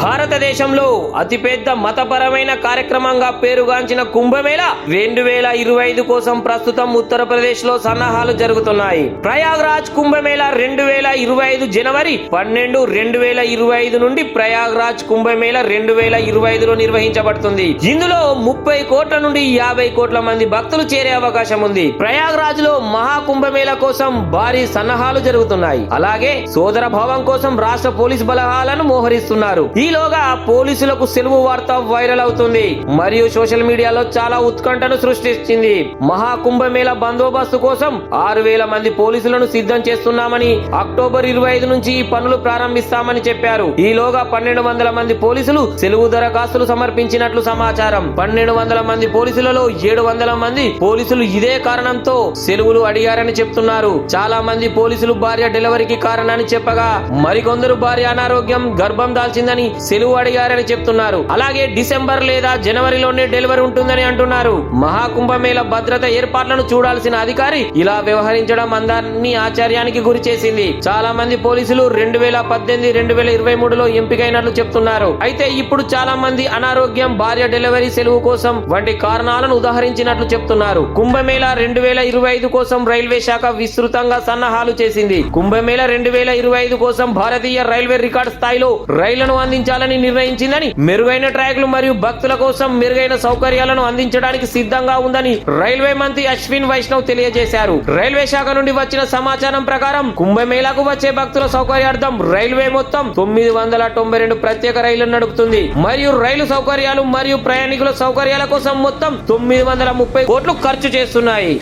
భారతదేశంలో అతిపెద్ద మతపరమైన కార్యక్రమంగా పేరుగాంచిన కుంభమేళ రెండు వేల ఇరవై ఐదు కోసం ప్రస్తుతం ఉత్తరప్రదేశ్లో సన్నాహాలు జరుగుతున్నాయి. ప్రయాగ్రాజ్ కుంభమేళ రెండు వేల ఇరవై ఐదు జనవరి పన్నెండు రెండు వేల ఇరవై ఐదు నుండి ప్రయాగ్రాజ్ కుంభమేళ రెండు వేల ఇరవై ఐదులో నిర్వహించబడుతుంది. ఇందులో ముప్పై కోట్ల నుండి యాభై కోట్ల మంది భక్తులు చేరే అవకాశం ఉంది. ప్రయాగ్రాజ్లో మహాకుంభమేళ కోసం భారీ సన్నాహాలు జరుగుతున్నాయి. అలాగే సోదర భావం కోసం రాష్ట్ర పోలీస్ బలహాలను మోహరిస్తున్నారు. ఈలోగా పోలీసులకు సెలవు వార్త వైరల్ అవుతుంది. మరియు సోషల్ మీడియాలో చాలా ఉత్కంఠను సృష్టించింది. మహాకుంభమేళ బందోబస్తు కోసం ఆరు వేల మంది పోలీసులను సిద్ధం చేస్తున్నామని అక్టోబర్ ఇరవై ఐదు నుంచి ఈ పనులు ప్రారంభిస్తామని చెప్పారు. ఈలోగా పన్నెండు వందల మంది పోలీసులు సెలవు దరఖాస్తులు సమర్పించినట్లు సమాచారం. పన్నెండు వందల మంది పోలీసులలో ఏడు వందల మంది పోలీసులు ఇదే కారణంతో సెలవులు అడిగారని చెప్తున్నారు. చాలా మంది పోలీసులు భార్య డెలివరీకి కారణాన్ని చెప్పగా మరికొందరు భార్య అనారోగ్యం గర్భం దాల్చిందని సెలవు అడిగారని చెప్తున్నారు. అలాగే డిసెంబర్ లేదా జనవరిలోనే డెలివరీ ఉంటుందని అంటున్నారు. మహాకుంభమేళ భద్రత ఏర్పాట్లను చూడాల్సిన అధికారి ఇలా వ్యవహరించడం అందరినీ ఆశ్చర్యానికి గురి చేసింది. చాలా మంది పోలీసులు రెండు వేల పద్దెనిమిది రెండు వేల ఇరవై మూడులో ఎంపికైనట్లు చెప్తున్నారు. అయితే ఇప్పుడు చాలా మంది అనారోగ్యం భార్య డెలివరీ సెలవు కోసం వంటి కారణాలను ఉదాహరించినట్లు చెప్తున్నారు. కుంభమేళ రెండు వేల ఇరవై ఐదు కోసం రైల్వే శాఖ విస్తృతంగా సన్నాహాలు చేసింది. కుంభమేళ రెండు వేల ఇరవై ఐదు కోసం భారతీయ రైల్వే రికార్డ్ స్థాయిలో రైళ్ళను అందించాలని నిర్ణయించిందని మెరుగైన ట్రాక్లు మరియు భక్తుల కోసం మెరుగైన సౌకర్యాలను అందించడానికి సిద్ధంగా ఉందని రైల్వే మంత్రి అశ్విన్ వైష్ణవ్ తెలియజేశారు. రైల్వే శాఖ నుండి వచ్చిన సమాచారం ప్రకారం కుంభమేళాకు వచ్చే భక్తుల సౌకర్యార్థం రైల్వే మొత్తం తొమ్మిది వందల తొంభై రెండు ప్రత్యేక రైళ్ళను నడుపుతుంది. మరియు రైలు సౌకర్యాలు మరియు ప్రయాణికుల సౌకర్యాల కోసం మొత్తం తొమ్మిది వందల ముప్పై కోట్లు ఖర్చు చేస్తున్నాయి.